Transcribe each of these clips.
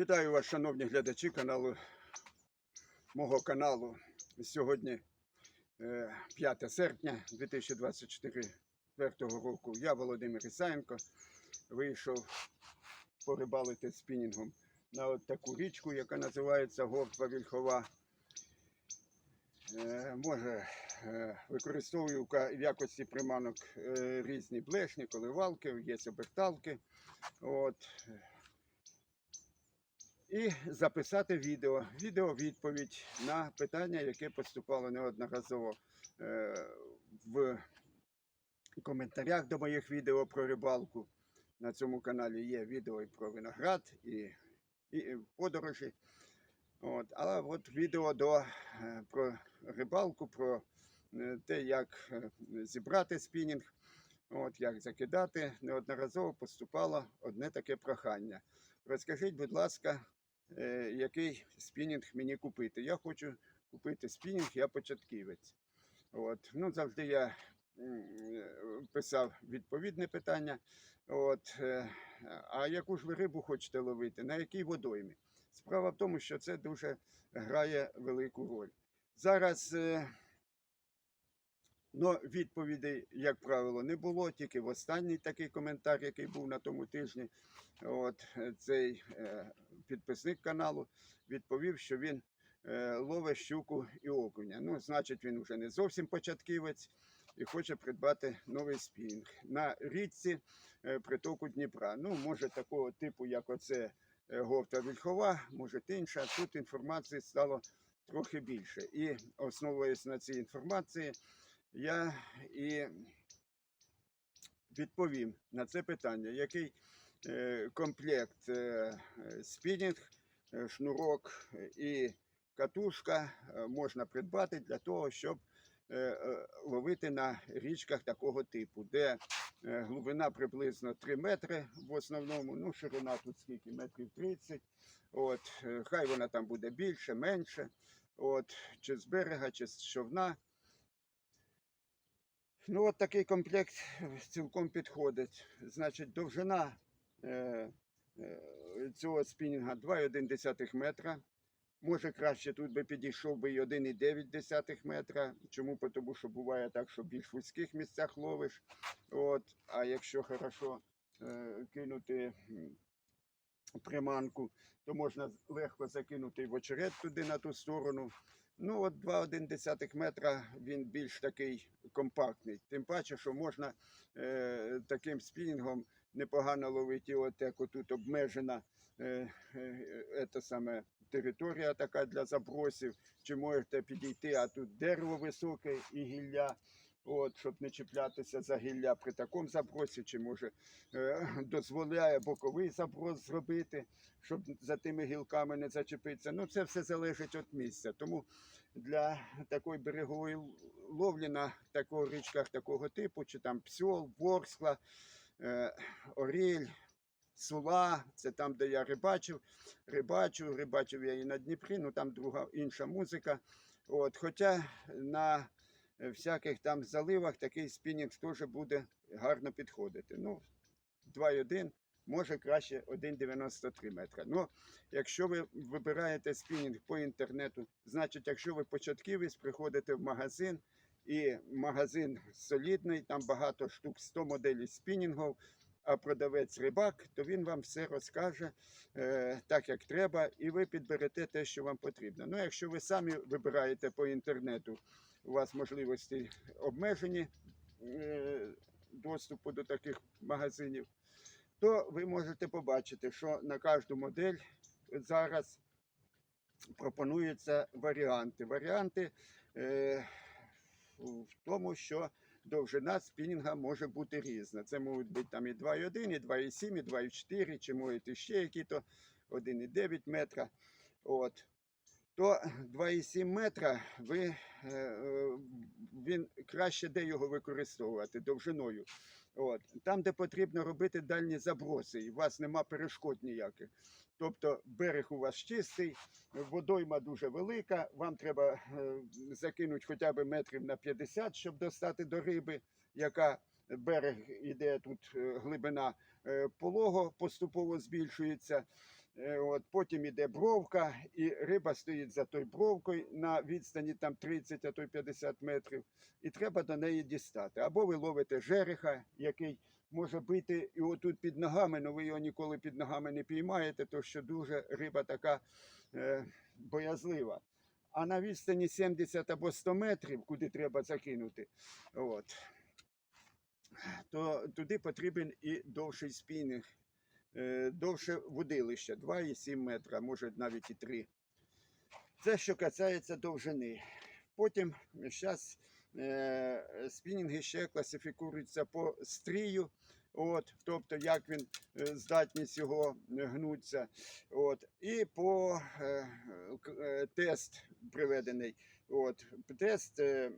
Вітаю вас, шановні глядачі каналу мого каналу. Сьогодні е, 5 серпня 2024 року. Я Володимир Ісаєнко вийшов порибалити спінінгом на от таку річку, яка називається Говтва Вільхова. Е, Може, е, використовую в якості приманок е, різні блешні, коливалки, є оберталки. От. І записати відео. Відео відповідь на питання, яке поступало неодноразово е, в коментарях до моїх відео про рибалку. На цьому каналі є відео і про виноград, і, і подорожі. От, але от відео до, е, про рибалку, про е, те, як зібрати спінінг, от, як закидати, неодноразово поступало одне таке прохання. Розкажіть, будь ласка, який спінінг мені купити. Я хочу купити спінінг, я початківець. От. Ну, завжди я е, писав відповідне питання. От. е, А яку ж ви рибу хочете ловити? На якій водоймі? Справа в тому, що це дуже грає велику роль. Зараз е, ну, відповідей, як правило, не було, тільки в останній такий коментар, який був на тому тижні. От е, цей е, підписник каналу відповів, що він е, ловить щуку і окуня. Ну, значить, він вже не зовсім початківець і хоче придбати новий спінг на річці е, притоку Дніпра. Ну, може, такого типу, як оце е, говта вільхова, може інша. Тут інформації стало трохи більше. І основуючись на цій інформації, я і відповім на це питання, який е, комплект е, спінінг, е, шнурок і катушка можна придбати для того, щоб ловити на річках такого типу, де глибина приблизно 3 метри в основному, ну ширина тут скільки, метрів 30. От, хай вона там буде більше, менше. От, чи з берега, чи з човна. Ну, от такий комплект цілком підходить. Значить, довжина е, е, цього спінінга 2,1 метра. Може, краще тут би підійшов би і 1,9 метра. Чому? Тому що буває так, що в більш вузьких місцях ловиш. От, а якщо хорошо е, кинути приманку, то можна легко закинути в очерет туди на ту сторону. Ну, от 2,1 метра він більш такий компактний. Тим паче, що можна е, таким спінінгом непогано ловити, от як тут обмежена е, е, е, саме територія така для забросів. Чи можете підійти, а тут дерево високе і гілля. От, щоб не чіплятися за гілля при такому забросі, чи може е, дозволяє боковий заброс зробити, щоб за тими гілками не зачепитися. Ну, це все залежить від місця. Тому для такої берегової ловлі на таких річках такого типу, чи там псьол, ворскла, е, оріль, сула, це там, де я рибачив, рибачу, рибачив я і на Дніпрі, ну там друга інша музика. От, хоча на всяких там заливах такий спінінг теж буде гарно підходити. Ну, 2,1, може краще 1,93 метра. Ну, якщо ви вибираєте спінінг по інтернету, значить, якщо ви початківець, приходите в магазин, і магазин солідний, там багато штук, 100 моделей спінінгів, а продавець рибак, то він вам все розкаже е, так, як треба, і ви підберете те, що вам потрібно. Ну, якщо ви самі вибираєте по інтернету, у вас можливості обмежені е, доступу до таких магазинів, то ви можете побачити, що на кожну модель зараз пропонуються варіанти. Варіанти е, в тому, що довжина спінінга може бути різна. Це можуть бути там і 2,1, і 2,7, і 2,4, чи можуть іще які-то 1,9 метра. От. То 2,7 метра ви, е, він краще де його використовувати довжиною. От. Там, де потрібно робити дальні заброси, і у вас нема перешкод ніяких. Тобто берег у вас чистий, водойма дуже велика, вам треба е, закинути хоча б метрів на 50, щоб достати до риби, яка берег іде тут е, глибина е, полого поступово збільшується. От, потім іде бровка, і риба стоїть за тою бровкою на відстані там 30, а то й 50 метрів, і треба до неї дістати. Або ви ловите жереха, який може бити і отут під ногами, але ви його ніколи під ногами не піймаєте, тому що дуже риба така е, боязлива. А на відстані 70 або 100 метрів, куди треба закинути, от, то туди потрібен і довший спінінг е, довше водилище 2,7 метра, може навіть і 3. Це що касається довжини. Потім зараз спінінги ще класифікуються по стрію. От, тобто, як він е, здатність його е, гнуться. От, і по е, е, тест приведений. От, тест е,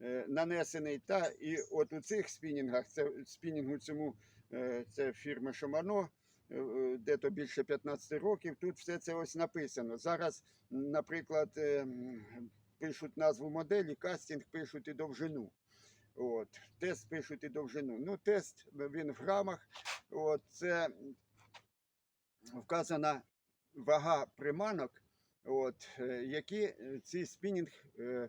е, нанесений. Та і от у цих спінінгах, це спінінгу цьому Е, Це фірми Шомано, е, е, де то більше 15 років. Тут все це ось написано. Зараз, наприклад, е, пишуть назву моделі, кастинг пишуть і довжину. От, тест пишуть і довжину. Ну, тест він в грамах. От, це вказана вага приманок, от, е, які ці спінінг е,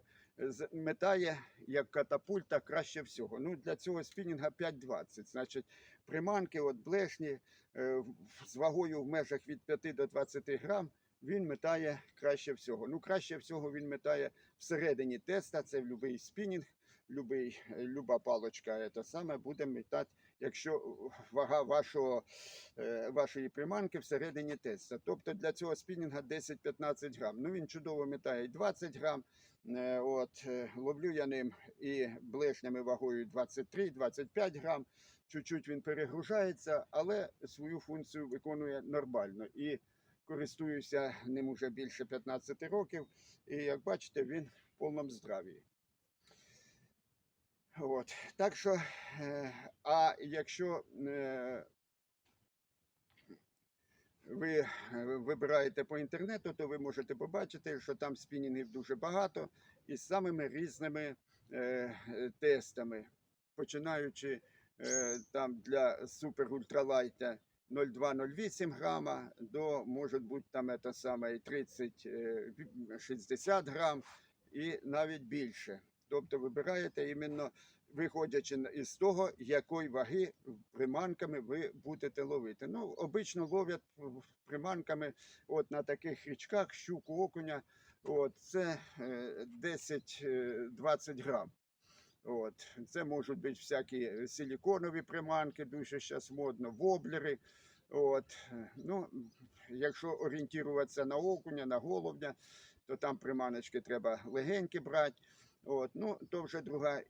метає як катапульта краще всього. Ну, для цього спінінга 5,20. Значить, приманки, от блешні е, з вагою в межах від 5 до 20 грам, він метає краще всього. Ну, краще всього він метає всередині теста, це будь-який спінінг, любий, люба палочка, це саме буде метати, якщо вага вашого, е, вашої приманки всередині теста. Тобто для цього спінінга 10-15 грам. Ну, він чудово метає і 20 грам. Е, От, е, ловлю я ним і блешнями вагою 23-25 грам. Чуть-чуть він перегружається, але свою функцію виконує нормально. І користуюся ним уже більше 15 років. І як бачите, він в повному здравії. От. Так що, е, а якщо е, ви е, вибираєте по інтернету, то ви можете побачити, що там спінінгів дуже багато із самими різними тестами, починаючи там для супер ультралайта 0,2-0,8 грама до може бути там це саме 30-60 грам і навіть більше. Тобто вибираєте іменно виходячи із того, якої ваги приманками ви будете ловити. Ну, обично ловлять приманками от на таких річках щуку окуня. От, це е, 10-20 грам. От. Це можуть бути всякі силіконові приманки, дуже зараз модно, воблери. От. е, Ну, якщо орієнтуватися на окуня, на головня, то там приманочки треба легенькі брати. От. Ну, то вже друга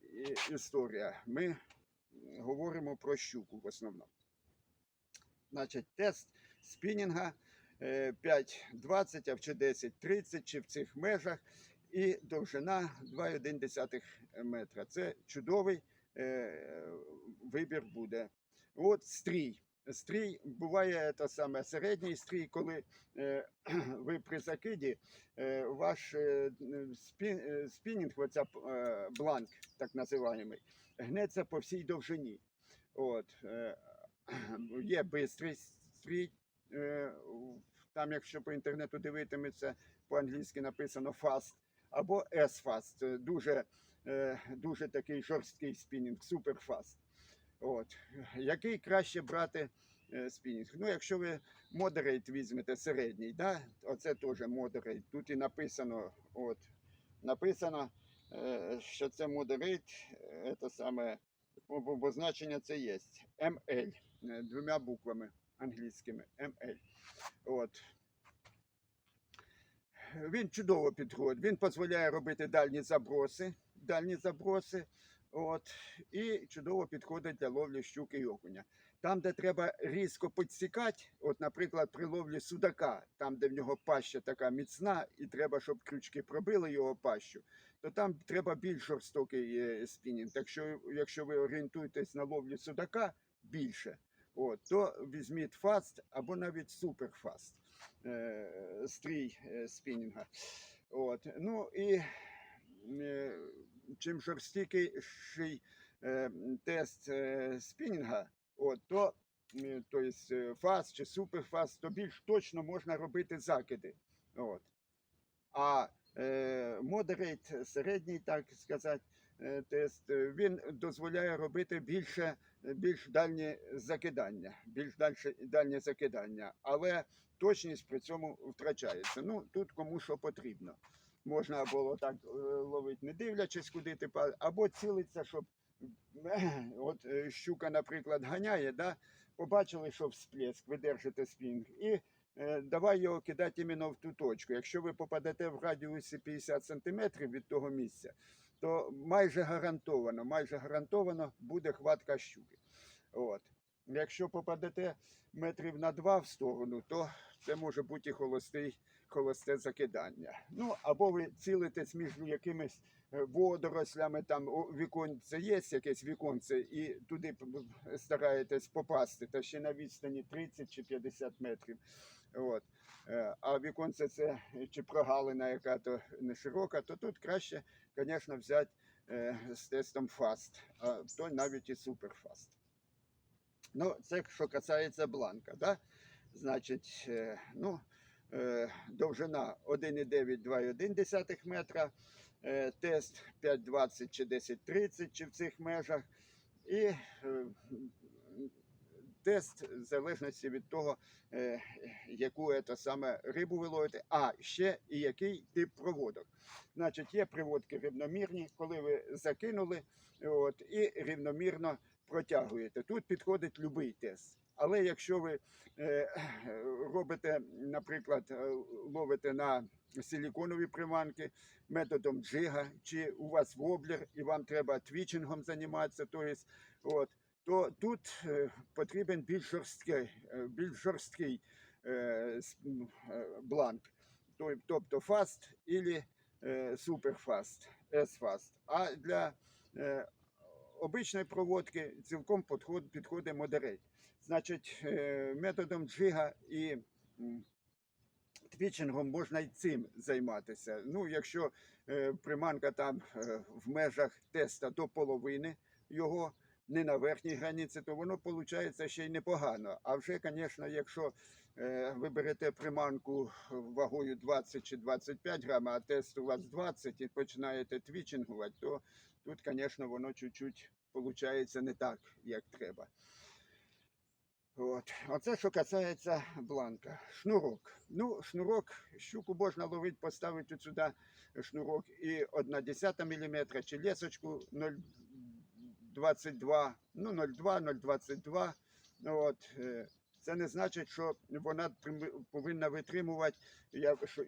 історія. Ми говоримо про щуку в основному. Значить, тест спінінга е, 5,20 а чи 10,30 чи в цих межах. І довжина 2,1 метра. Це чудовий е, вибір буде. От стрій. Стрій буває те саме середній стрій, коли е, ви при закиді е, ваш е, спін, е, спінінг, оця е, бланк, так називаємий, гнеться по всій довжині. От, е, є бистрий стрій. Е, там, якщо по інтернету дивитиметься, по-англійськи написано fast, або S-fast. Дуже, е, дуже такий жорсткий спінінг, супер fast. От. Який краще брати е, спінінг? Ну, якщо ви moderate візьмете середній, да? оце теж moderate. Тут і написано, от, написано, е, що це е, це саме, бо- бо- бо значення це є. ML, двома буквами англійськими. ML. От. Він чудово підходить. Він дозволяє робити дальні заброси, дальні заброси. От, і чудово підходить для ловлі щуки і окуня. Там, де треба різко підсікати, от, наприклад, при ловлі судака, там, де в нього паща така міцна, і треба, щоб крючки пробили його пащу, то там треба більш жорстокий е, спінінг. Так що, якщо ви орієнтуєтесь на ловлі судака більше, от, то візьміть фаст або навіть суперфаст стрій е, спінінга. От. Ну і е, чим жорстокіший е, тест е, спінінга, от, то м, то есть, е, фаз чи суперфаз, то більш точно можна робити закиди. От. А е, moderate, середній, так сказати, е, тест, е, він дозволяє робити більше, більш дальні закидання, більш дальше, дальнє закидання, але точність при цьому втрачається. Ну, тут кому що потрібно. Можна було так е, ловити, не дивлячись, куди ти па- або цілиться, щоб от е, щука, наприклад, ганяє, да? побачили, що всплеск, ви держите спінг, і е, давай його кидати іменно в ту точку. Якщо ви попадете в радіусі 50 см від того місця, то майже гарантовано, майже гарантовано буде хватка щуки. От. Якщо попадете метрів на два в сторону, то це може бути і холостий, холосте закидання. Ну, або ви цілитесь між якимись е, водорослями, там віконце є якесь віконце, і туди стараєтесь попасти, та ще на відстані 30 чи 50 метрів. От. Е, А віконце це чи прогалина, яка то не широка, то тут краще, звісно, взяти е, з тестом фаст, а то навіть і суперфаст. Ну, це що касається бланка, да? значить, е, ну, довжина 1,9-2,1 метра, тест 5,20 чи 10,30 чи в цих межах. І тест в залежності від того, е, яку це саме рибу ви ловите, а ще і який тип проводок. Значить, є приводки рівномірні, коли ви закинули от, і рівномірно протягуєте. Тут підходить будь-який тест. Але якщо ви е, робите, наприклад, е, ловите на силіконові приманки методом джига, чи у вас воблер, і вам треба твічингом займатися, то, есть, от, то тут е, потрібен більш жорсткий, е, більш жорсткий е, бланк, тобто фаст або суперфаст, S-фаст. А для обичної проводки цілком підходить модерейт. Значить, методом джига і твічингом можна і цим займатися. Ну, якщо приманка там в межах теста до половини його, не на верхній границі, то воно виходить ще й непогано. А вже, звісно, якщо е, ви берете приманку вагою 20 чи 25 грам, а тест у вас 20 і починаєте твічингувати, то тут, звісно, воно чуть-чуть виходить не так, як треба. От. Оце що касається бланка. Шнурок. Ну, шнурок, щуку можна ловити, поставити сюди шнурок і 1,1 мм, чи лесочку 0,22, ну 0,2, 0,22. Ну, От. е, Це не значить, що вона повинна витримувати,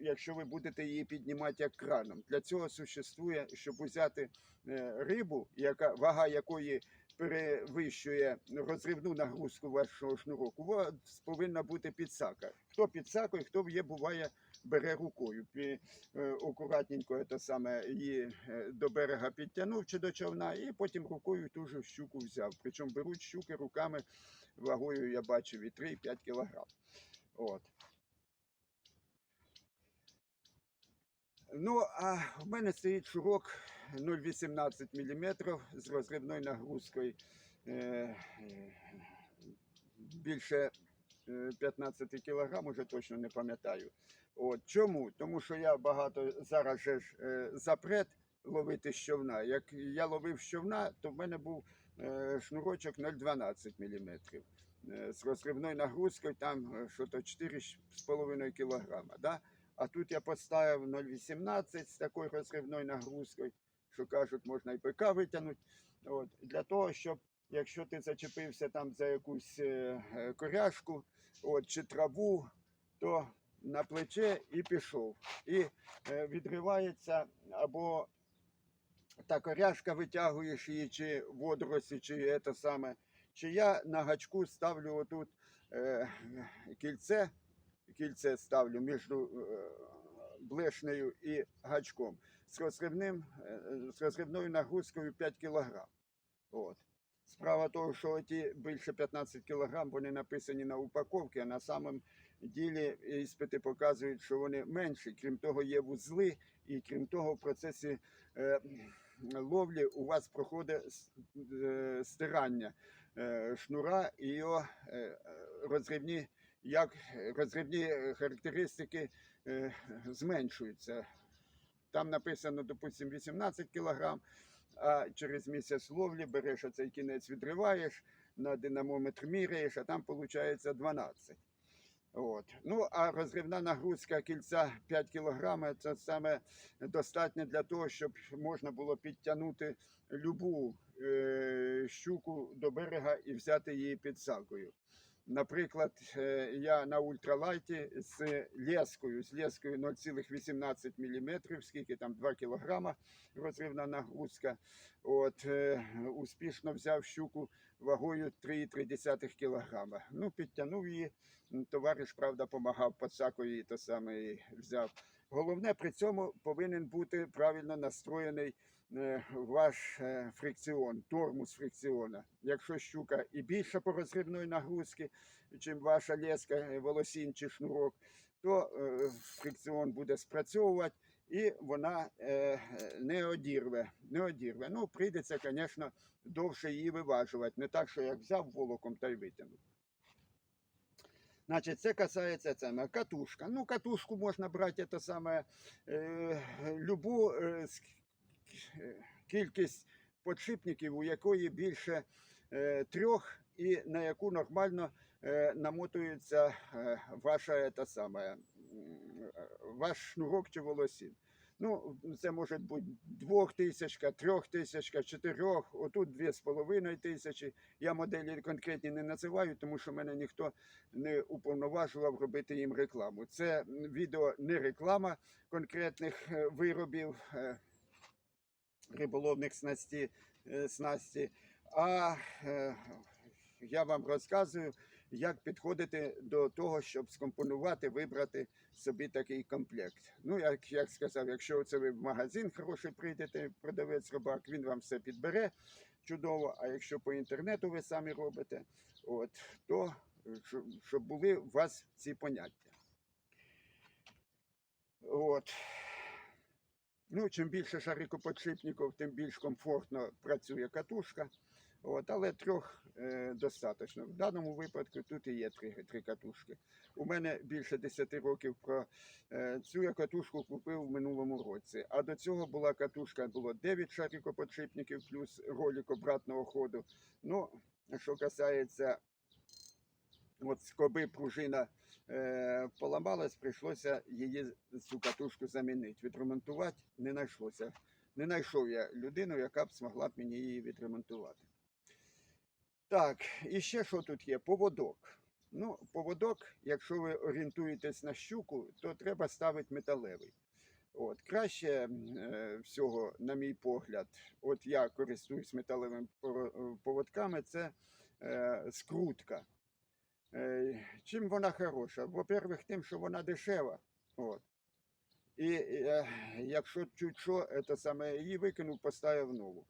якщо ви будете її піднімати як краном. Для цього существує, щоб взяти е, рибу, яка, вага якої перевищує розривну нагрузку вашого шнуроку, у вас повинна бути підсака. Хто підсакою, хто є, буває, бере рукою. Е, акуратненько це саме її е, до берега підтягнув чи до човна, і потім рукою ту же щуку взяв. Причому беруть щуки руками вагою, я бачив, і 3-5 кілограм. От. Ну, а в мене стоїть шурок 0,18 мм з розривною нагрузкою е, е, більше е, 15 кг, уже точно не пам'ятаю. От. Чому? Тому що я багато зараз же ж е, запрет ловити з човна. Як я ловив з то в мене був е, шнурочок 0,12 мм. Е, з розривною нагрузкою там е, що то 4,5 кг. Да? А тут я поставив 0,18 з такою розривною нагрузкою, що кажуть, можна і ПК витягнути. От, для того, щоб якщо ти зачепився там за якусь е, е, коряшку от, чи траву, то на плече і пішов. І е, відривається або та коряшка витягуєш її, чи водорості, чи це саме. Чи я на гачку ставлю отут е, кільце, кільце ставлю між блешнею і гачком з, розривним, е, з розривною нагрузкою 5 кг. От. Справа того, що ті більше 15 кг, вони написані на упаковці, а на самом ділі іспити показують, що вони менші. Крім того, є вузли, і крім того, в процесі е, ловлі у вас проходить е, стирання е, шнура і його е, розривні, як розривні характеристики е, зменшуються. Там написано, допустимо, 18 кг, а через місяць ловлі береш оцей кінець, відриваєш, на динамометр міряєш, а там виходить 12. От. Ну, а розривна нагрузка кільця 5 кг це саме достатньо для того, щоб можна було підтягнути любу е, щуку до берега і взяти її під сакою. Наприклад, е, я на ультралайті з лескою, з лескою 0,18 мм, скільки там 2 кг розривна нагрузка. От, е, успішно взяв щуку вагою 3,3 кг. Ну, підтягнув її. Товариш, правда, допомагав подсакою і то саме і взяв. Головне при цьому повинен бути правильно настроєний ваш е, фрикціон, тормоз фрикціона. Якщо щука і більша по розривної нагрузки, чим ваша леска, е, волосінь чи шнурок, то е, фрикціон буде спрацьовувати і вона е, не одірве. Не одірве. Ну, прийдеться, звісно, довше її виважувати. Не так, що як взяв волоком та й витягнув. Значить, це касається саме катушка. Ну, катушку можна брати це саме е, любу е, е, кількість подшипників, у якої більше е, трьох, і на яку нормально е, намотується е, ваша та саме, е, ваш шнурок чи волосін. Ну, це може бути двохтисячка, трьохтисячка, чотирьох, отут дві з половиною тисячі. Я моделі конкретні не називаю, тому що мене ніхто не уповноважував робити їм рекламу. Це відео не реклама конкретних е, виробів е, риболовних снасті, е, снасті, а е, я вам розказую, як підходити до того, щоб скомпонувати, вибрати собі такий комплект. Ну, як, як сказав, якщо це ви в магазин хороший прийдете, продавець рибак, він вам все підбере чудово. А якщо по інтернету ви самі робите, от, то щоб були у вас ці поняття. От. Ну, чим більше шарикоподшипників, тим більш комфортно працює катушка. От, але трьох е, достатньо. В даному випадку тут і є три, три катушки. У мене більше 10 років про е, цю я катушку купив в минулому році. А до цього була катушка, було 9 шарикоподшипників плюс ролик обратного ходу. Ну, що касається от скоби пружина поламалась, прийшлося її цю катушку замінити. Відремонтувати не знайшлося. Не знайшов я людину, яка б змогла б мені її відремонтувати. Так, і ще що тут є? Поводок. Ну, поводок, якщо ви орієнтуєтесь на щуку, то треба ставити металевий. От, краще е, всього, на мій погляд, от я користуюсь металевими е, поводками, це е, скрутка. Е, чим вона хороша? Во-первых, тим, що вона дешева. От. І е, якщо чуть що, це саме її викинув, поставив нову.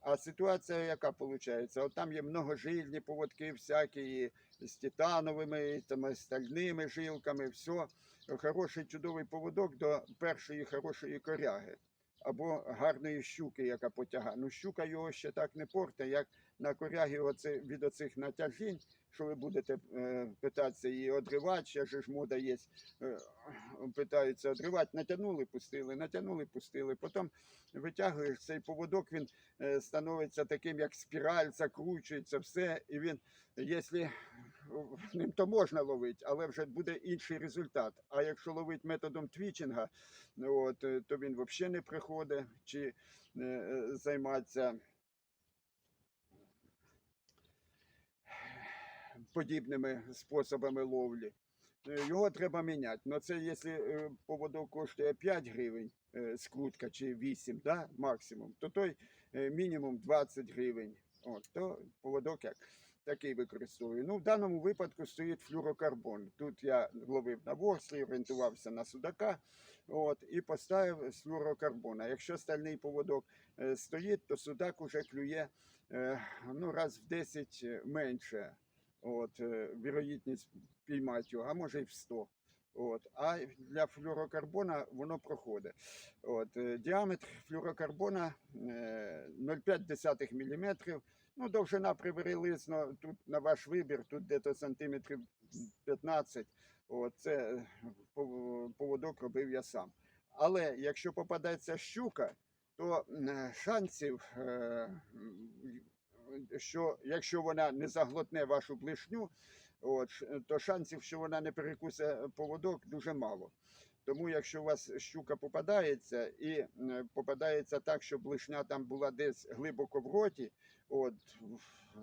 А ситуація яка виходить? От там є многожильні поводки, всякі з титановими, там, стальними жилками, все. Хороший чудовий поводок до першої хорошої коряги або гарної щуки, яка потягає. Ну, щука його ще так не порте, як на корягі від оцих натяжінь, що ви будете е, питатися її одривати, ще ж мода є, е, питаються одривати, натягнули, пустили, натягнули, пустили. Потім витягуєш цей поводок, він е, становиться таким, як спіраль, закручується, все. І він, якщо ним то можна ловити, але вже буде інший результат. А якщо ловити методом твічинга, от, то він взагалі не приходить чи займатися подібними способами ловлі. Е, Його треба міняти. Ну це якщо е, поводок коштує 5 гривень, е, скрутка чи 8, да, максимум, то той мінімум 20 гривень. От, то поводок як такий використовую. Ну, в даному випадку стоїть флюрокарбон. Тут я ловив на ворслі, орієнтувався на судака от, і поставив з флюрокарбона. Якщо стальний поводок стоїть, то судак уже клює ну, раз в 10 менше. От, е, вірогідність піймати його, а може і в 100. От. А для флюрокарбона воно проходить. От. е, Діаметр флюрокарбона е, 0,5 мм. Ну, довжина приблизно тут на ваш вибір, тут десь сантиметрів 15. От, це поводок робив я сам. Але якщо попадається щука, то шансів, е, що якщо вона не заглотне вашу блишню, от, то шансів, що вона не перекусе поводок, дуже мало. Тому якщо у вас щука попадається і е, попадається так, що блишня там була десь глибоко в роті, от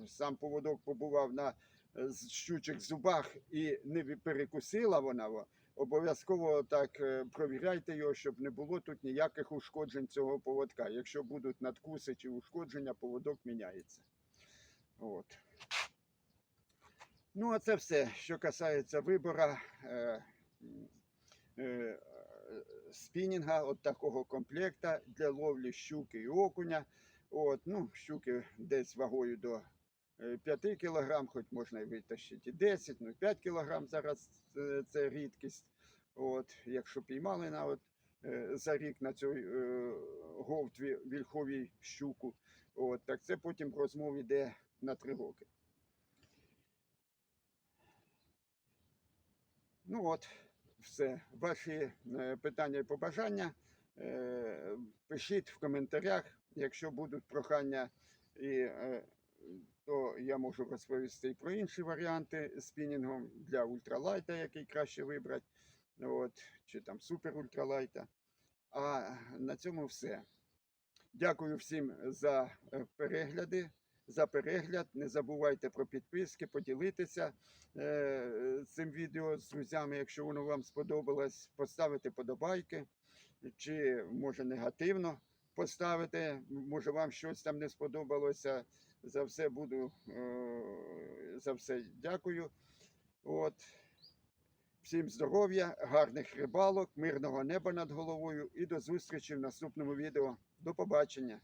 сам поводок побував на е, щучих зубах і не перекусила вона, обов'язково так е, провіряйте його, щоб не було тут ніяких ушкоджень цього поводка. Якщо будуть надкуси чи ушкодження, поводок міняється. От. Ну, а це все, що касається вибора е, е, спінінга, от такого комплекта для ловлі щуки і окуня. От, ну, щуки десь вагою до е, 5 кг, хоч можна і витащити і 10, ну 5 кг зараз е, це рідкість. От, якщо піймали на от, е, за рік на цій е, говтві вільховій щуку, от, так це потім розмов йде на 3 роки. Ну от, все. Ваші е, питання і побажання е, пишіть в коментарях. Якщо будуть прохання, і, е, то я можу розповісти і про інші варіанти спінінгом для ультралайта, який краще вибрати, от, чи там супер ультралайта. А на цьому все. Дякую всім за перегляди, за перегляд. Не забувайте про підписки, поділитися е, цим відео з друзями, якщо воно вам сподобалось, поставити подобайки, чи може негативно поставити, може вам щось там не сподобалося. За все буду е, за все дякую. От. Всім здоров'я, гарних рибалок, мирного неба над головою і до зустрічі в наступному відео. До побачення.